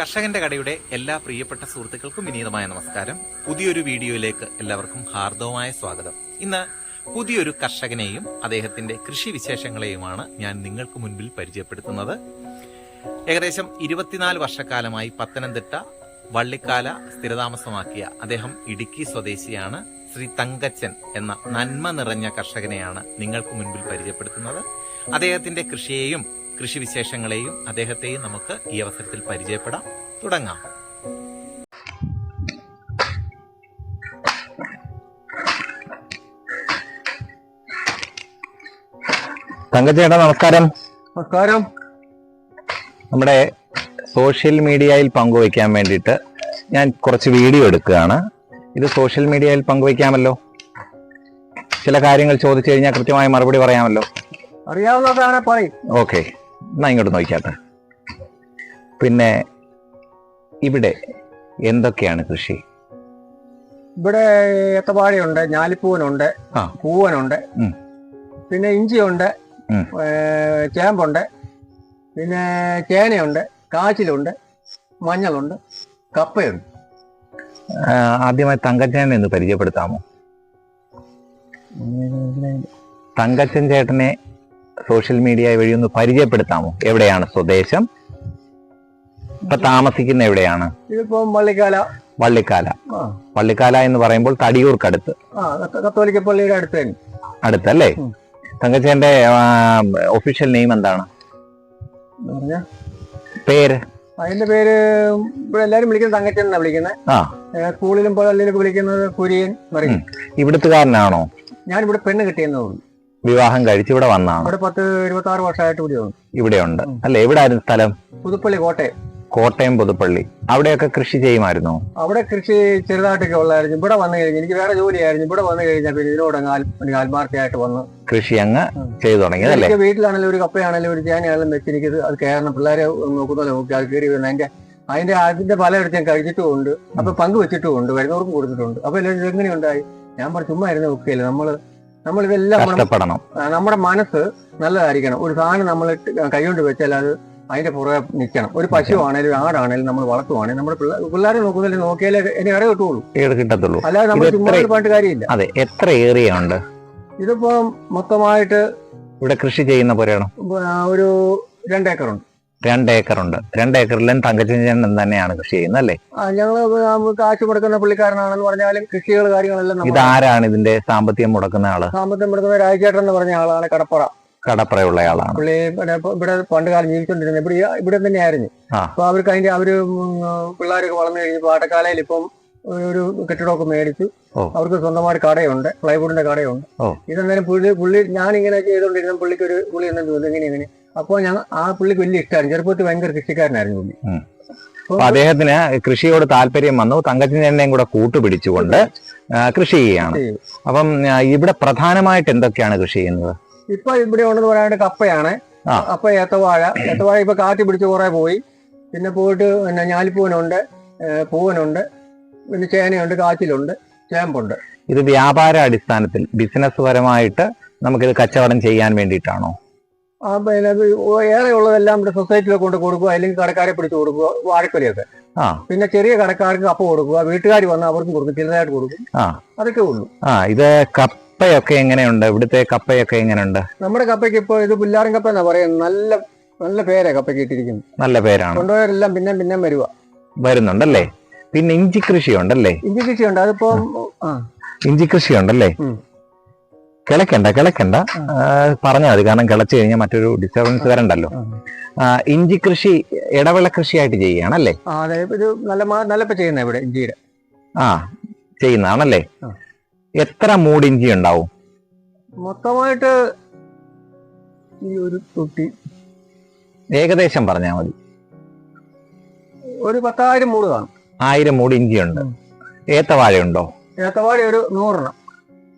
കർഷകന്റെ കടയുടെ എല്ലാ പ്രിയപ്പെട്ട സുഹൃത്തുക്കൾക്കും വിനീതമായ നമസ്കാരം. പുതിയൊരു വീഡിയോയിലേക്ക് എല്ലാവർക്കും ഹാർദവമായ സ്വാഗതം. ഇന്ന് പുതിയൊരു കർഷകനെയും അദ്ദേഹത്തിന്റെ കൃഷി വിശേഷങ്ങളെയുമാണ് ഞാൻ നിങ്ങൾക്ക് മുൻപിൽ പരിചയപ്പെടുത്തുന്നത്. ഏകദേശം ഇരുപത്തിനാല് വർഷക്കാലമായി പത്തനംതിട്ട വള്ളിക്കാല സ്ഥിരതാമസമാക്കിയ അദ്ദേഹം ഇടുക്കി സ്വദേശിയാണ് ശ്രീ തങ്കച്ചൻ എന്ന നന്മ നിറഞ്ഞ കർഷകനെയാണ് നിങ്ങൾക്ക് മുൻപിൽ പരിചയപ്പെടുത്തുന്നത്. അദ്ദേഹത്തിന്റെ കൃഷിയെയും കൃഷിവിശേഷങ്ങളെയും അദ്ദേഹത്തെയും നമുക്ക് ഈ അവസരത്തിൽ പരിചയപ്പെടാം. തുടങ്ങാം. തങ്കച്ചേട്ടാ നമസ്കാരം. നമസ്കാരം. നമ്മുടെ സോഷ്യൽ മീഡിയയിൽ പങ്കുവയ്ക്കാൻ വേണ്ടിയിട്ട് ഞാൻ കുറച്ച് വീഡിയോ എടുക്കുകയാണ്. ഇത് സോഷ്യൽ മീഡിയയിൽ പങ്കുവയ്ക്കാമല്ലോ? ചില കാര്യങ്ങൾ ചോദിച്ചു കഴിഞ്ഞാൽ കൃത്യമായ മറുപടി പറയാമല്ലോ? അറിയാവുന്നതാണ് പറയും. ഓക്കെ. എന്നാ ഇങ്ങോട്ട് നോക്കിയാട്ടെ? പിന്നെ ഇവിടെ എന്തൊക്കെയാണ് കൃഷി? ഇവിടെ ഏത്തവാഴയുണ്ട് ഞാലിപ്പൂവനുണ്ട്. പൂവനുണ്ട്. പിന്നെ ഇഞ്ചിയുണ്ട് ചേമ്പുണ്ട് പിന്നെ ചേനയുണ്ട് കാച്ചിലുണ്ട് മഞ്ഞളുണ്ട് കപ്പയുണ്ട്. ആദ്യമായി തങ്കച്ചനെ ഒന്ന് പരിചയപ്പെടുത്താമോ? തങ്കച്ചൻ ചേട്ടനെ സോഷ്യൽ മീഡിയ വഴി ഒന്ന് പരിചയപ്പെടുത്താമോ? എവിടെയാണ് സ്വദേശം? ഇപ്പൊ താമസിക്കുന്ന എവിടെയാണ്? വള്ളിക്കാല. വള്ളിക്കാല. വള്ളിക്കാല എന്ന് പറയുമ്പോൾ തടിയൂർക്കടുത്ത്. കത്തോലിക്ക പള്ളിയുടെ അടുത്ത് അടുത്തല്ലേ? തങ്കച്ചേന്റെ ഒഫീഷ്യൽ നെയിം എന്താണ്? പേര്? അതിന്റെ പേര് ഇവിടെ എല്ലാരും വിളിക്കുന്നത് തങ്കച്ചൻ എന്നാ വിളിക്കുന്നത് സ്കൂളിലും പള്ളിയിലൊക്കെ വിളിക്കുന്നത് കുര്യൻ പറയും. ഇവിടുത്തുകാരനാണോ? ഞാൻ ഇവിടെ പെണ്ണ് കിട്ടിയെന്നേ ഉള്ളൂ. വിവാഹം കഴിച്ച് ഇവിടെ വന്നാണ്. ഇവിടെ പത്ത് ഇരുപത്തി ആറ് വർഷമായിട്ട് ഇവിടെ ഉണ്ട്. അല്ലെ? എവിടായിരുന്നു സ്ഥലം? പുതുപ്പള്ളി കോട്ടയം. കോട്ടയം പുതുപ്പള്ളി. അവിടെയൊക്കെ കൃഷി ചെയ്യുമായിരുന്നോ? അവിടെ കൃഷി ചെറുതായിട്ടൊക്കെ ഉള്ളായിരുന്നു. ഇവിടെ വന്നു കഴിഞ്ഞ് എനിക്ക് വേറെ ജോലിയായിരുന്നു. ഇവിടെ വന്നു കഴിഞ്ഞാൽ പിന്നെ ഇതിനോട് അങ്ങ് ആൽ- എനിക്ക് ആത്മാർത്ഥയായിട്ട് വന്ന്. കൃഷി അങ്ങ് ചെയ്തു തുടങ്ങിയത് എനിക്ക് വീട്ടിലാണെങ്കിലും ഒരു കപ്പയാണെങ്കിലും ഒരു ചേനയാണെങ്കിലും വെച്ച് എനിക്ക് അത് കയറണം പിള്ളേരെ നോക്കുന്ന നോക്കി അത് കയറി വരുന്ന അതിന്റെ അതിന്റെ അതിന്റെ പലയിടത്ത് ഞാൻ കഴിച്ചിട്ടുമുണ്ട് അപ്പൊ പങ്ക് വെച്ചിട്ടുമുണ്ട് വരുന്നവർക്കും കൊടുത്തിട്ടുണ്ട്. അപ്പൊ എല്ലാവരും എങ്ങനെയുണ്ടായി? ഞാൻ പറഞ്ഞു ചുമ്മാ ഇരുന്ന് നോക്കിയില്ല നമ്മൾ നമ്മൾ ഇതെല്ലാം നമ്മുടെ- കഷ്ടപ്പെടണം. നമ്മുടെ മനസ്സ് നല്ലതായിരിക്കണം. ഒരു സാധനം നമ്മൾ കൈകൊണ്ട് വെച്ചാൽ അത് അതിന്റെ പുറകെ നിൽക്കണം. ഒരു പശു ആണെങ്കിലും ആടാണെങ്കിലും നമ്മൾ വളർത്തുവാണെങ്കിൽ നമ്മുടെ പിള്ളേ- പിള്ളേരെ നോക്കുന്നില്ല നോക്കിയാലേ ഇനി ഇറ കിട്ടുള്ളൂ. കിട്ടത്തുള്ളൂ. അല്ലാതെ നമ്മൾ ചുമ്മാട്ട് ചുമ്മാ കാര്യമില്ല. അതെ എത്ര ഏറിയ ഉണ്ട്? ഇതിപ്പോ മൊത്തമായിട്ട് ഇവിടെ കൃഷി ചെയ്യുന്ന പോലെയാണ്? ഒരു രണ്ടേക്കറുണ്ട്. രണ്ട് ഏക്കറുണ്ട് രണ്ട് ഏക്കറിലും തങ്കച്ചൻ തന്നെയാണ് കൃഷി ചെയ്യുന്നത് അല്ലേ? ഞങ്ങൾ കാശ് മുടക്കുന്ന പുള്ളിക്കാരനാണെന്ന് പറഞ്ഞാലും കൃഷികൾ കാര്യങ്ങളെല്ലാം ഇതാരാണ് ഇതിന്റെ സാമ്പത്തികം മുടക്കുന്ന ആൾ? സാമ്പത്തികം മുടക്കുന്ന രാജചേട്ടൻ എന്ന് പറഞ്ഞ ആളാണ് കടപ്പുറ. കടപ്പുറയുള്ള ആളാണ്. പുള്ളി ഇവിടെ പണ്ട് കാലം ജീവിച്ചോണ്ടിരുന്നത് ഇവിടെ ഇവിടെ തന്നെയായിരുന്നു. അപ്പൊ അവർക്ക് അതിന്റെ അവർ പിള്ളേരൊക്കെ വളർന്നു കഴിഞ്ഞപ്പോ ആട്ടക്കാലയിൽ ഇപ്പം ഒരു കെട്ടിടമൊക്കെ മേടിച്ചു. അവർക്ക് സ്വന്തമായിട്ട് കടയുണ്ട്. പ്ലൈവുഡിന്റെ കടയുണ്ട്. ഇതെന്തായാലും പുള്ളി പുള്ളി ഞാനിങ്ങനെ ചെയ്തുകൊണ്ടിരുന്ന പുള്ളിക്ക് ഒരു പുള്ളി എന്നു തോന്നുന്നു. ഇങ്ങനെ അപ്പോൾ ഞങ്ങൾ ആ പുള്ളിക്ക് വലിയ ഇഷ്ടമായിരുന്നു ചെറുപ്പത്തിൽ ഭയങ്കര കൃഷിക്കാരനായിരുന്നു പുള്ളി. അപ്പൊ അദ്ദേഹത്തിന് കൃഷിയോട് താല്പര്യം വന്നു. തങ്കച്ചനെയും കൂടെ കൂട്ടുപിടിച്ചുകൊണ്ട് കൃഷി ചെയ്യാണ് അപ്പം ഇവിടെ പ്രധാനമായിട്ട് എന്തൊക്കെയാണ് കൃഷി ചെയ്യുന്നത്? ഇപ്പൊ ഇവിടെ ഉണ്ടെന്ന് പറയാനായിട്ട് കപ്പയാണ്. കപ്പ ഏത്തവാഴ. ഏത്തവാഴ ഇപ്പൊ കാറ്റ് പിടിച്ച് കുറെ പോയി. പിന്നെ പോയിട്ട് പിന്നെ ഞാലിപ്പൂവനുണ്ട് പൂവനുണ്ട് പിന്നെ ചേനയുണ്ട് കാച്ചിലുണ്ട് ചേമ്പുണ്ട്. ഇത് വ്യാപാര അടിസ്ഥാനത്തിൽ ബിസിനസ് പരമായിട്ട് നമുക്കിത് കച്ചവടം ചെയ്യാൻ വേണ്ടിയിട്ടാണോ? പിന്നെ ഏറെ ഉള്ളതെല്ലാം ഇവിടെ സൊസൈറ്റിയിലൊക്കെ കൊണ്ട് കൊടുക്കുക അല്ലെങ്കിൽ കടക്കാരെ പിടിച്ചു കൊടുക്കുക വാഴക്കൊലിയൊക്കെ. ആ. പിന്നെ ചെറിയ കടക്കാർക്ക് കപ്പ കൊടുക്കുക വീട്ടുകാർ വന്ന് അവർക്കും കൊടുക്കും ചിലതായിട്ട് കൊടുക്കും. ആ. അതൊക്കെ ഉള്ളൂ. ആ ഇത് കപ്പയൊക്കെ എങ്ങനെയുണ്ട്? ഇവിടുത്തെ കപ്പയൊക്കെ എങ്ങനെയുണ്ട്? നമ്മുടെ കപ്പയ്ക്ക് ഇപ്പോൾ ഇത് പുല്ലാറൻ കപ്പ എന്നാ പറയുന്നത്. നല്ല നല്ല പേരാ കപ്പയ്ക്ക് ഇട്ടിരിക്കുന്നത്. നല്ല പേരാണ്. കൊണ്ടുപോയവരെല്ലാം പിന്നെ പിന്നെ വരുക വരുന്നുണ്ടല്ലേ? പിന്നെ ഇഞ്ചി കൃഷി ഉണ്ടല്ലേ ഇഞ്ചി കൃഷിയുണ്ട്. അതിപ്പോ ആ. ഇഞ്ചി കൃഷി ഉണ്ടല്ലേ. കിളക്കണ്ട കിളക്കണ്ട. പറഞ്ഞാൽ മതി. കാരണം കിളച്ചു കഴിഞ്ഞാൽ മറ്റൊരു ഡിസ്റ്റർബൻസ് വരണ്ടല്ലോ. ഇഞ്ചി കൃഷി ഇടവിള കൃഷിയായിട്ട് ചെയ്യുകയാണല്ലേ നല്ല ചെയ്യുന്ന ഇവിടെ ഇഞ്ചിയുടെ. ആ ചെയ്യുന്നതാണല്ലേ? എത്ര മൂട് ഇഞ്ചി ഉണ്ടാവും? മൊത്തമായിട്ട് ഈ ഒരു തൊട്ടി. ഏകദേശം പറഞ്ഞാൽ മതി. ഒരു പത്തായിരം മൂട് കാണും. ആയിരം മൂട് ഇഞ്ചിയുണ്ട്. ഏത്തവാഴ ഉണ്ടോ ഏത്തവാഴ ഒരു നൂറെണ്ണം.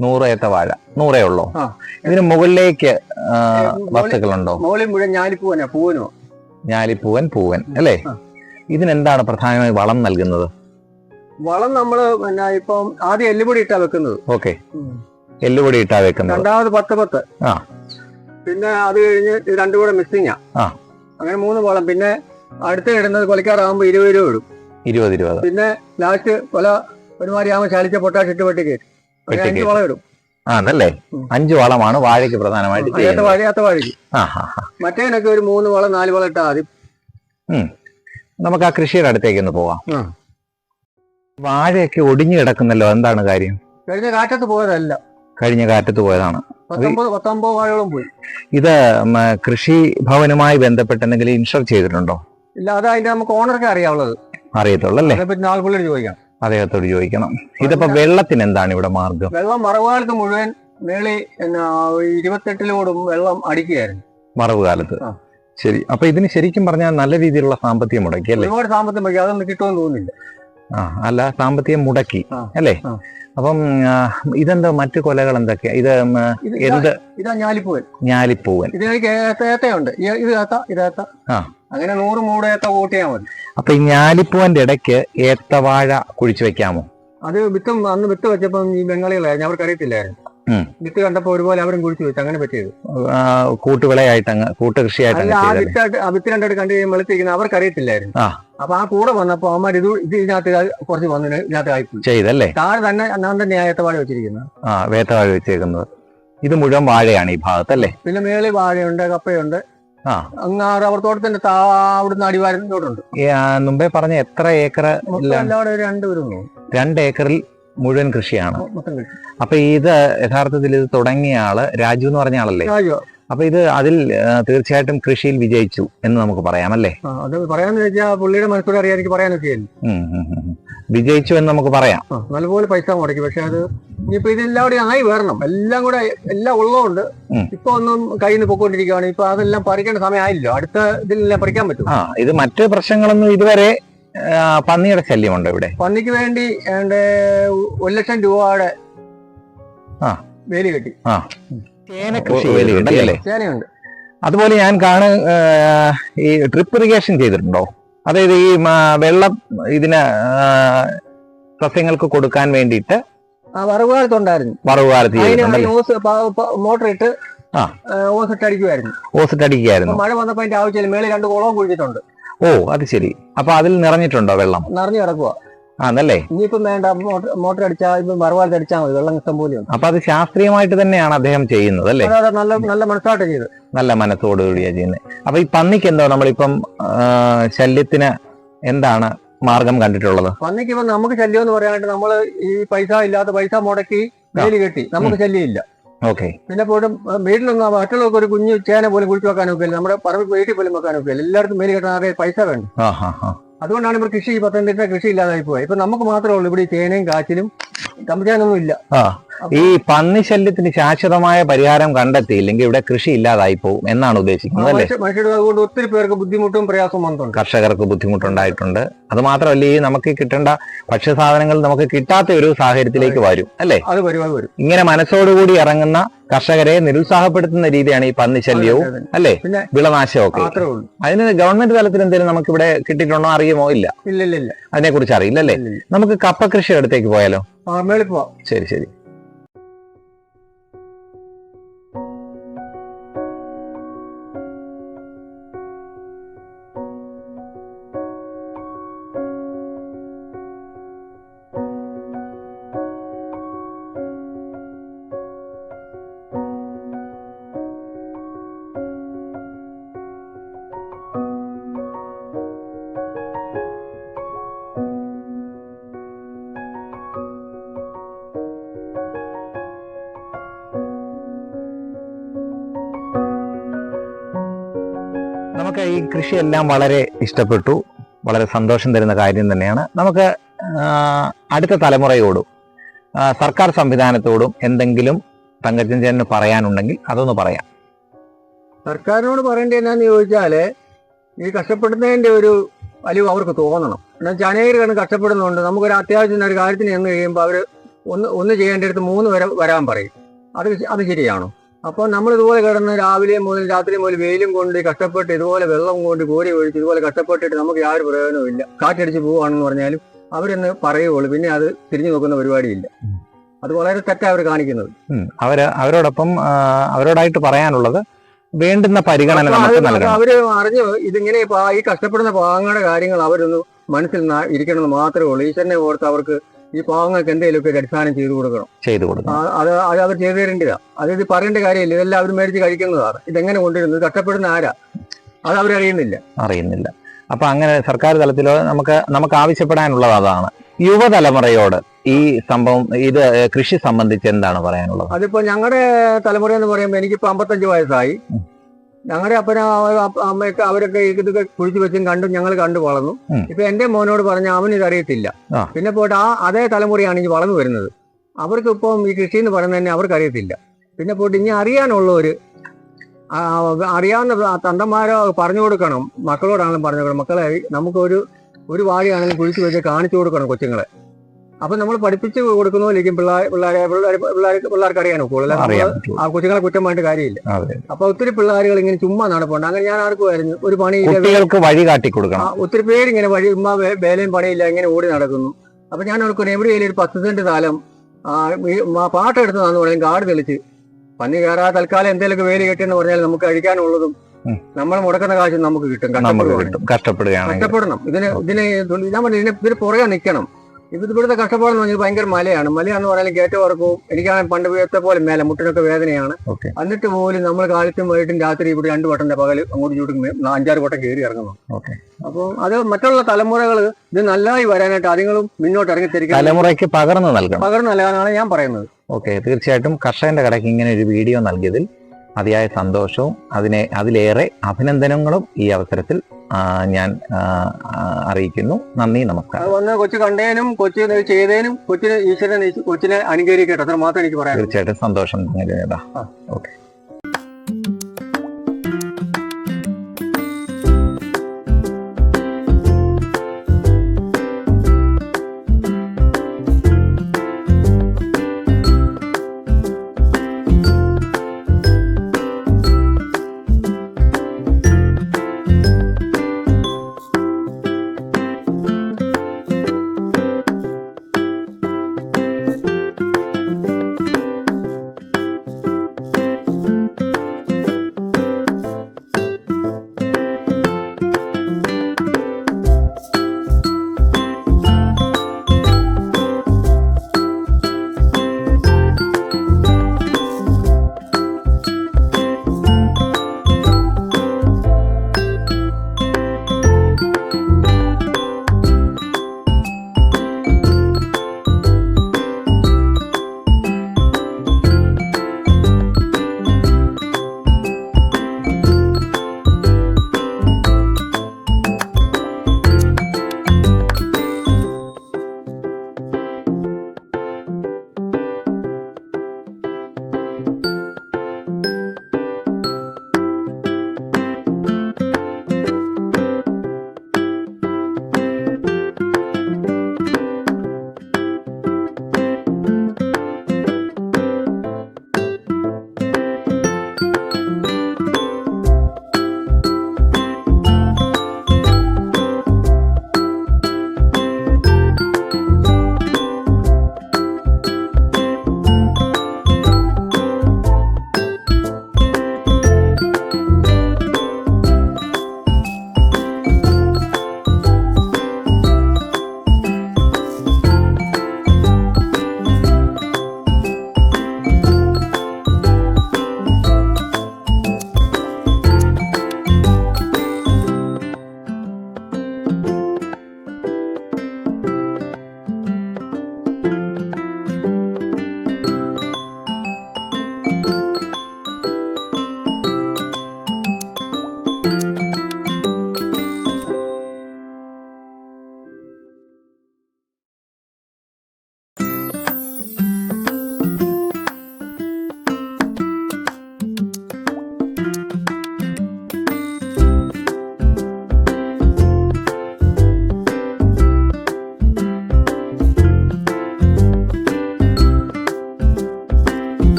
നൂറ് ഏത്തവാഴ നൂറേ ഉള്ളോ. ഇതിന് മുകളിലേക്ക് മുകളിൽ- വസ്തുക്കളുണ്ടോ? മുഴുവൻ ഞാലിപ്പൂവനാ? പൂവനോ? ഞാലിപ്പൂവൻ പൂവൻ അല്ലേ. ഇതിനെന്താണ് പ്രധാനമായി വളം നൽകുന്നത്? വളം നമ്മൾ പിന്നെ ഇപ്പം ആദ്യം എല്ലുപൊടി ഇട്ടാ വെക്കുന്നത്. ഓക്കെ. എല്ലുപൊടി ഇട്ടാ വെക്കുന്നത്. രണ്ടാമത് പത്ത് പത്ത്. ആ. പിന്നെ അത് കഴിഞ്ഞ് രണ്ടു കൂടെ മിക്സിങ്ങാ. ആ. അങ്ങനെ മൂന്ന് വളം. പിന്നെ അടുത്ത് ഇടുന്നത് കൊലക്കാറാകുമ്പോ ഇരുപത് രൂപ ഇടും. ഇരുപത് രൂപ പിന്നെ ലാസ്റ്റ് കൊല ഒരുമാതിരി ആകുമ്പോൾ ചാലിച്ച പൊട്ടാഷ് ഇട്ട് വെട്ടി കയറ്റും. അഞ്ച് കയറ്റും. വളം ഇടും ആ അഞ്ച് വളമാണ് വാഴയ്ക്ക് പ്രധാനമായിട്ട് അതിനകത്ത് വാഴയ്ക്ക് മറ്റേനൊക്കെ ഒരു മൂന്ന് വളം നാല് വളം ഇട്ടാൽ മതി. നമുക്ക് ആ കൃഷിയുടെ അടുത്തേക്ക് ഒന്ന് പോവാം. വാഴയൊക്കെ ഒടിഞ്ഞു കിടക്കുന്നല്ലോ എന്താണ് കാര്യം? കഴിഞ്ഞ കാറ്റത്ത് പോയതല്ല. കഴിഞ്ഞ കാറ്റത്ത് പോയതാണ്. പത്തൊമ്പത് വാഴകളും പോയി. ഇത് കൃഷി ഭവനുമായി ബന്ധപ്പെട്ട് എന്തെങ്കിലും ഇൻഷുർ ചെയ്തിട്ടുണ്ടോ? ഇല്ല അത് അതിന്റെ നമുക്ക് ഓണർക്ക് അറിയാവുള്ളത്. അറിയത്തുള്ളൂ അല്ലേ? അതിനെപ്പറ്റി നാൾ പുള്ളിയോട് ചോദിക്കാം. അദ്ദേഹത്തോട് ചോദിക്കണം. ഇതിപ്പോ വെള്ളത്തിന് എന്താണ് ഇവിടെ മാർഗം? വെള്ളം മറവുകാലത്ത് മുഴുവൻ മേളി എന്നാ ഇരുപത്തെട്ടിലോടും വെള്ളം അടിക്കുകയായിരുന്നു. മറവുകാലത്ത്. ശരി. അപ്പൊ ഇതിന് ശരിക്കും പറഞ്ഞാൽ നല്ല രീതിയിലുള്ള സാമ്പത്തികം മുടക്കി അല്ലേ ഒരുപാട് സാമ്പത്തികം മുടക്കി. അതൊന്നും കിട്ടുമെന്ന് തോന്നുന്നില്ല. അല്ല സാമ്പത്തികം മുടക്കി. അല്ലേ? അപ്പം ഇതെന്താ മറ്റു കൊലകൾ എന്തൊക്കെയാ? ഇത് എന്ത്? ഇതാ ഞാലിപ്പൂവൻ. ഞാലിപ്പൂവൻ. ഇത് ഏത്ത ഇത് ഏത്ത ആ. അങ്ങനെ നൂറ് മൂട് ഏത്ത കൂട്ടിയാൽ മതി. അപ്പൊ ഈ ഞാലിപ്പൂവന്റെ ഇടയ്ക്ക് ഏത്തവാഴ കുഴിച്ചു വെക്കാമോ? അത് വിത്തും അന്ന് വിത്ത് വെച്ചപ്പം ഈ ബംഗാളികളായിരുന്നു. അവർക്ക് അറിയത്തില്ലായിരുന്നു. വിത്ത് കണ്ടപ്പോ ഒരുപോലെ അവരും കുഴിച്ചു വെച്ചു. അങ്ങനെ പറ്റിയത്. കൂട്ടുവിളയായിട്ട് അങ്ങ് കൂട്ടുകൃഷിയായിട്ട് ആ വിത്ത് രണ്ടായിട്ട് കണ്ടു കഴിയുമ്പോൾ വെളുത്തിരിക്കുന്നത് അവർക്ക് അറിയത്തില്ലായിരുന്നു ആ. അപ്പൊ ആ കൂടെ വന്നപ്പോ അവന്മാർ ഇത് ഇത് ഇതിനകത്ത് കുറച്ച് വന്നിന് ഇതിനകത്ത് ആയിപ്പോയി. ചെയ്തല്ലേ? താഴെ തന്നെ ഞാൻ തന്നെ ഏത്തവാഴ വെച്ചിരിക്കുന്നത് ആ വേത്തവാഴ വെച്ചേക്കുന്നത്. ഇത് മുഴുവൻ വാഴയാണ് ഈ ഭാഗത്തല്ലേ? പിന്നെ മേളി വാഴയുണ്ട് കപ്പയുണ്ട്. ആ. അങ്ങ് റബ്ബർ തോട്ടത്തിന്റെ താ അവിടുന്ന് ആ, മുമ്പേ പറഞ്ഞ എത്ര ഏക്കർ എല്ലാവരും രണ്ട് രണ്ട് ഏക്കറിൽ മുഴുവൻ കൃഷിയാണ്. അപ്പൊ ഇത് യഥാർത്ഥത്തിൽ ഇത് തുടങ്ങിയ ആൾ രാജു എന്ന് പറഞ്ഞ ആളല്ലേ? രാജു. അപ്പൊ ഇത് അതിൽ ആ, തീർച്ചയായിട്ടും കൃഷിയിൽ വിജയിച്ചു എന്ന് നമുക്ക് പറയാം അല്ലേ അത് പറയാന്ന് വെച്ചാൽ പുള്ളിയുടെ മനസ്സിലൂടെ അറിയാൻ എനിക്ക് പറയാനൊക്കെ. വിജയിച്ചു എന്ന് നമുക്ക് പറയാം. നല്ലപോലെ പൈസ മുടക്കി പക്ഷെ അത് ഇനിയിപ്പോ ഇതെല്ലാം കൂടി ആയി വരണം. എല്ലാം കൂടെ എല്ലാം ഉള്ളതുകൊണ്ട്. ഇപ്പൊ ഒന്നും കയ്യിൽ നിന്ന് പൊക്കോണ്ടിരിക്കുകയാണ്. ഇപ്പൊ അതെല്ലാം പറിക്കേണ്ട സമയമായില്ലോ. അടുത്ത ഇതിലെല്ലാം പറിക്കാൻ പറ്റും ആ ഇത് മറ്റ് പ്രശ്നങ്ങളൊന്നും ഇതുവരെ ആ, പന്നിയുടെ ശല്യമുണ്ടോ ഇവിടെ? പന്നിക്ക് വേണ്ടി ഒരു ലക്ഷം രൂപയുടെ ആ. വേലി കെട്ടി. കൃഷി ചെയ്തിട്ടുണ്ടല്ലേ ചേനയുണ്ട് അതുപോലെ ഞാൻ കാണ് ഈ ഡ്രിപ്പ് ഇറിഗേഷൻ ചെയ്തിട്ടുണ്ടോ? അതായത് ഈ വെള്ളം ഇതിന് സസ്യങ്ങൾക്ക് കൊടുക്കാൻ വേണ്ടിയിട്ട് വറവുകാലത്തുണ്ടായിരുന്നു. വറവുകാലത്ത് മോട്ടർ ഇട്ട് ഓസിട്ട് അടിക്കുമായിരുന്നു ഓസിട്ട് അടിക്കുമായിരുന്നു മഴ വന്നപ്പോ അതിന്റെ ആവശ്യമില്ല. മേളിൽ രണ്ട് കുളവും കുഴിച്ചിട്ടുണ്ട്. ഓ അത് ശരി. അപ്പൊ അതിൽ നിറഞ്ഞിട്ടുണ്ടോ വെള്ളം? നിറഞ്ഞു കിടക്കുക ആന്നല്ലേ ഇനിയിപ്പം വേണ്ട മോട്ടർ മോട്ടർ അടിച്ചാൽ ഇപ്പം വറവാലത്ത് അടിച്ചാൽ മതി വെള്ളം ഇഷ്ടം പോലെ അപ്പൊ അത് ശാസ്ത്രീയമായിട്ട് തന്നെയാണ് അദ്ദേഹം ചെയ്യുന്നത് അല്ലേ? നല്ല നല്ല മനസ്സായിട്ട് ചെയ്ത്. നല്ല മനസ്സോടുകൂടിയാ ചെയ്യുന്നത്. അപ്പൊ ഈ പന്നിക്ക് എന്തോ നമ്മളിപ്പം ശല്യത്തിന് എന്താണ് മാർഗം കണ്ടിട്ടുള്ളത്? പന്നിക്ക് ഇപ്പൊ നമുക്ക് ശല്യം എന്ന് പറയാനായിട്ട് നമ്മൾ ഈ പൈസ ഇല്ലാത്ത പൈസ മുടക്കി വേലി കെട്ടി. നമുക്ക് ശല്യമില്ല. ഓക്കെ. പിന്നെ പോലും വീട്ടിലൊന്നും മറ്റുള്ളവർക്ക് ഒരു കുഞ്ഞു ചേന പോലും കുഴിച്ചു വെക്കാനൊക്കെ നമ്മുടെ പറമ്പിൽ വീട്ടിൽ പോലും വെക്കാനൊക്കെ എല്ലായിടത്തും മേലി കെട്ടാൻ ആകെ പൈസ വേണ്ട അതുകൊണ്ടാണ് ഇവർ കൃഷി പത്തനംതിട്ട കൃഷി ഇല്ലാതായി പോയത്. ഇപ്പൊ നമുക്ക് മാത്രമേ ഉള്ളൂ. ഇവിടെ ഈ ചേനയും കാച്ചിലും കമ്പിച്ചാനൊന്നും ഇല്ല. ആ. ഈ പന്നി ശല്യത്തിന് ശാശ്വതമായ പരിഹാരം കണ്ടെത്തിയില്ലെങ്കിൽ ഇവിടെ കൃഷി ഇല്ലാതായി പോകും എന്നാണ് ഉദ്ദേശിക്കുന്നത് അല്ലേ? അതുകൊണ്ട് ഒത്തിരി പേർക്ക് ബുദ്ധിമുട്ടും പ്രയാസവും വന്നിട്ടുണ്ട്. കർഷകർക്ക് ബുദ്ധിമുട്ടുണ്ടായിട്ടുണ്ട്. അത് മാത്രമല്ല ഈ നമുക്ക് കിട്ടേണ്ട ഭക്ഷ്യസാധനങ്ങൾ നമുക്ക് കിട്ടാത്ത ഒരു സാഹചര്യത്തിലേക്ക് വരും അല്ലേ? അത് വരും വരും. ഇങ്ങനെ മനസ്സോടുകൂടി ഇറങ്ങുന്ന കർഷകരെ നിരുത്സാഹപ്പെടുത്തുന്ന രീതിയാണ് ഈ പന്നി ശല്യവും. അല്ലേ? വിളനാശവും ഒക്കെ അതിന് ഗവൺമെന്റ് തലത്തിൽ എന്തെങ്കിലും നമുക്ക് ഇവിടെ കിട്ടിയിട്ടുണ്ടോ അറിയുമോ? ഇല്ല. ഇല്ല ഇല്ല ഇല്ല. അതിനെ കുറിച്ച് അറിയില്ല അല്ലേ. നമുക്ക് കപ്പ കൃഷി അടുത്തേക്ക് പോയാലോ? ശരി ശരി. നമുക്ക് ഈ കൃഷിയെല്ലാം വളരെ ഇഷ്ടപ്പെട്ടു. വളരെ സന്തോഷം തരുന്ന കാര്യം തന്നെയാണ്. നമുക്ക് അടുത്ത തലമുറയോടും സർക്കാർ സംവിധാനത്തോടും എന്തെങ്കിലും തങ്കച്ചൻ പറയാനുണ്ടെങ്കിൽ അതൊന്ന് പറയാം. സർക്കാരിനോട് പറയേണ്ടത് എന്നാന്ന് ചോദിച്ചാൽ ഈ കഷ്ടപ്പെടുന്നതിന്റെ ഒരു വലിവ് അവർക്ക് തോന്നണം. എന്നാൽ അനേകം കണ്ട് കഷ്ടപ്പെടുന്നുണ്ട്. നമുക്കൊരു അത്യാവശ്യം ഒരു കാര്യത്തിന് ചെന്ന് കഴിയുമ്പോൾ അവർ ഒന്ന് ഒന്ന് ചെയ്യേണ്ട അടുത്ത് മൂന്ന് വരെ വരാൻ പറയും. അത് അത് ശരിയാണോ? അപ്പോൾ നമ്മൾ ഇതുപോലെ കിടന്ന് രാവിലെ മുതൽ രാത്രി മുതൽ വെയിലും കൊണ്ട് കഷ്ടപ്പെട്ട് ഇതുപോലെ വെള്ളം കൊണ്ട് കോരി ഒഴിച്ച് ഇതുപോലെ കഷ്ടപ്പെട്ടിട്ട് നമുക്ക് യാതൊരു പ്രയോജനവും ഇല്ല. കാറ്റടിച്ച് പോവുകയാണെന്ന് പറഞ്ഞാലും അവരെന്ന് പറയുകയുള്ളൂ. പിന്നെ അത് തിരിഞ്ഞു നോക്കുന്ന പരിപാടിയില്ല. അത് വളരെ തെറ്റാ അവർ കാണിക്കുന്നത്. അവർ അവരോടൊപ്പം അവരോടായിട്ട് പറയാനുള്ളത് വേണ്ടുന്ന പരിഗണന അവർ അറിഞ്ഞു ഇതിങ്ങനെ ഈ കഷ്ടപ്പെടുന്ന പാവങ്ങളുടെ കാര്യങ്ങൾ അവരൊന്ന് മനസ്സിൽ ഇരിക്കണമെന്ന് മാത്രമേ ഉള്ളൂ. ഈശ്വരനെ ഓർത്ത് അവർക്ക് ഈ പാവങ്ങൾക്ക് എന്തെങ്കിലുമൊക്കെ ഒരു അടിസ്ഥാനം ചെയ്തു കൊടുക്കണം. ചെയ്തു കൊടുക്കണം. അത് അത് അവർ ചെയ്തു തരേണ്ടതാ അത് ഇത് പറയേണ്ട കാര്യമില്ല. ഇതെല്ലാം അവർ മേടിച്ച് കഴിക്കുന്നതാണ് ഇതെങ്ങനെ കൊണ്ടുവരുന്നത്? കഷ്ടപ്പെടുന്ന ആരാ? അത് അവരറിയുന്നില്ല. അറിയുന്നില്ല. അപ്പൊ അങ്ങനെ സർക്കാർ തലത്തിലോ നമുക്ക് നമുക്ക് ആവശ്യപ്പെടാനുള്ളത് അതാണ്. യുവതലമുറയോട് ഈ സംഭവം ഇത് കൃഷി സംബന്ധിച്ച് എന്താണ് പറയാനുള്ളത്? അതിപ്പോ ഞങ്ങളുടെ തലമുറ എന്ന് പറയുമ്പോൾ എനിക്കിപ്പോ അമ്പത്തഞ്ച് വയസ്സായി. ഞങ്ങളുടെ അപ്പന അമ്മയൊക്കെ അവരൊക്കെ ഇതൊക്കെ കുഴിച്ചു വെച്ചും കണ്ടും ഞങ്ങൾ കണ്ടു വളർന്നു. ഇപ്പൊ എന്റെ മോനോട് പറഞ്ഞ അവന് ഇത് അറിയത്തില്ല പിന്നെ പോയിട്ട് ആ അതേ തലമുറയാണ് ഇനി വളർന്നു വരുന്നത്. അവർക്ക് ഇപ്പം ഈ കൃഷി എന്ന് പറയുന്നത് തന്നെ അവർക്ക് അറിയത്തില്ല പിന്നെ പോയിട്ട് ഇനി അറിയാനുള്ളവര് അറിയാവുന്ന തന്തന്മാരോ പറഞ്ഞു കൊടുക്കണം. മക്കളോടാണെങ്കിലും പറഞ്ഞു കൊടുക്കണം. മക്കളെ നമുക്കൊരു ഒരു വാഴയാണെങ്കിലും കുഴിച്ചു വെച്ച് കാണിച്ചു കൊടുക്കണം കൊച്ചുങ്ങളെ. അപ്പൊ നമ്മൾ പഠിപ്പിച്ച് കൊടുക്കുന്നതിലേക്കും പിള്ളേർ പിള്ളേരെ പിള്ളേർ പിള്ളേർക്ക് പിള്ളേർക്ക് അറിയാൻ പറ്റുള്ളൂ. ആ കൊച്ചുങ്ങളെ കുറ്റമായിട്ട് കാര്യമില്ല. അതെ അപ്പൊ ഒത്തിരി പിള്ളേരുകൾ ഇങ്ങനെ ചുമ്മാ നടപ്പുണ്ട്. അങ്ങനെ ഞാൻ ആർക്കുമായിരുന്നു ഒരു പണി കുട്ടികൾക്ക് വഴി കാട്ടി കൊടുക്കണം ഒത്തിരി പേര് ഇങ്ങനെ വഴി ഉമ്മ വേലയും പണിയില്ല ഇങ്ങനെ ഓടി നടക്കുന്നു. അപ്പൊ ഞാൻ ഓർക്കുന്നു എവിടെയെങ്കിലും ഒരു പത്ത് സെന്റ് സ്ഥലം പാട്ടെടുത്തതാന്ന് പറയും കാട് തെളിച്ച് പന്നി കയറാ തൽക്കാലം എന്തെങ്കിലുമൊക്കെ വേലി കെട്ടിയെന്ന് പറഞ്ഞാൽ നമുക്ക് കഴിക്കാനുള്ളതും നമ്മൾ മുടക്കുന്ന കാശും നമുക്ക് കിട്ടും കഷ്ടപ്പെടണം. ഇതിന് ഇതിന് ഞാൻ പറഞ്ഞു ഇതിന് ഇതിന് പുറകെ നിൽക്കണം ഇത് ഇവിടുത്തെ കഷ്ടപ്പാടെന്ന് പറഞ്ഞാൽ ഭയങ്കര മലയാണ്. മലയാന്ന് പറഞ്ഞാൽ ഗേറ്റ് വർക്കും എനിക്കാണെങ്കിൽ പണ്ട് വീഴത്തെ പോലെ മേലെ മുട്ടിനൊക്കെ വേദനയാണ്. എന്നിട്ട് പോലും നമ്മൾ കാലത്തും വൈകിട്ടും രാത്രി ഇവിടെ രണ്ട് വട്ടന്റെ പകൽ അങ്ങോട്ട് ഇങ്ങോട്ടും അഞ്ചാറ് വട്ടം കയറി ഇറങ്ങുന്നു. ഓക്കെ. അപ്പോൾ അത് മറ്റുള്ള തലമുറകൾ ഇത് നല്ലതായി വരാനായിട്ട് അതുങ്ങളും മുന്നോട്ട് ഇറങ്ങി തിരിക്കാൻ തലമുറയ്ക്ക് പകർന്നു നൽകണം. പകർന്നു നൽകാനാണ് ഞാൻ പറയുന്നത്. ഓക്കെ തീർച്ചയായിട്ടും കർഷകന്റെ കടയ്ക്ക് ഇങ്ങനെ ഒരു വീഡിയോ നൽകിയതിൽ അതിയായ സന്തോഷവും അതിനെ അതിലേറെ അഭിനന്ദനങ്ങളും ഈ അവസരത്തിൽ ഞാൻ അറിയിക്കുന്നു. നന്ദി നമസ്കാരം. വന്ന് കൊച്ചു കണ്ടേനും കൊച്ചു ചെയ്തേനും കൊച്ചിന് ഈശ്വരൻ കൊച്ചിനെ അനുകരിക്കട്ടെ അത്ര മാത്രം എനിക്ക് പറയാം തീർച്ചയായിട്ടും സന്തോഷം. ഓക്കെ.